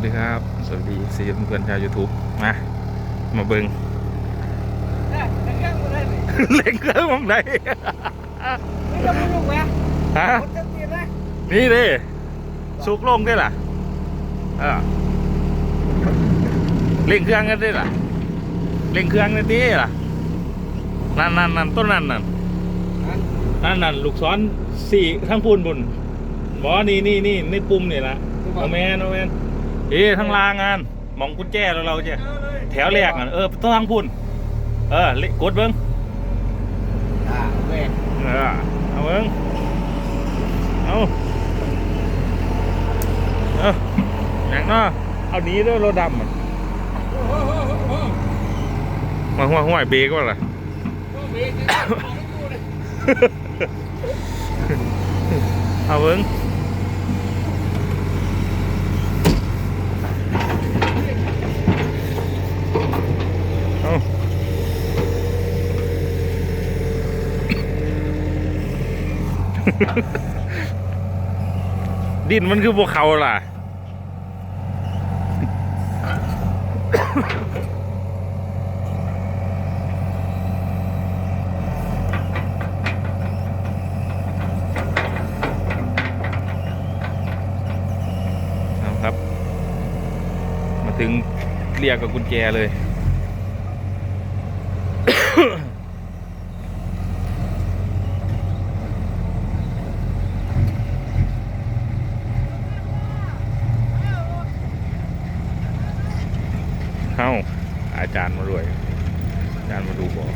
วัสดีครับ สวัสดีซีเพื่อนๆชาว YouTube มา มาเบิงได้แต่เครื่องมันได้ไหมเล่งเครื่องมองไหนไม่ต้องมายุ่งแม่ฮะคนจะตีนะนี่ดิสุกลงได้ล่ะเออเล่งเครื่องกันได้ล่ะเล่งเครื่องกันดีล่ะนั่นนั่นนั่นต้นนั่นนั่นนั่นนั่นลูกศรสี่ทั้งพูนบุญบอนี่นี่นี่ในปุ่มนี่ละโอแมนโอแมน เอ๊ะทั้งลางงานมองกุญแจแล้วเราจะแถวแรกอะเออต้องทางพุ่นเออเละกดเบิ้งอ่าโอเคเออเอาเบิ้งเอาเอาอย่างเนาะเอาหนี้ด้วยรถดำอะมาหัวหัวเบรกว่าล่ะเอาเบิ้ง ดินมันคือพวกเขาล่ะ ครับ มาถึงเรียกกับกุญแจเลย เฮ้าอาจารย์มารวย อาจารย์มาดูบอก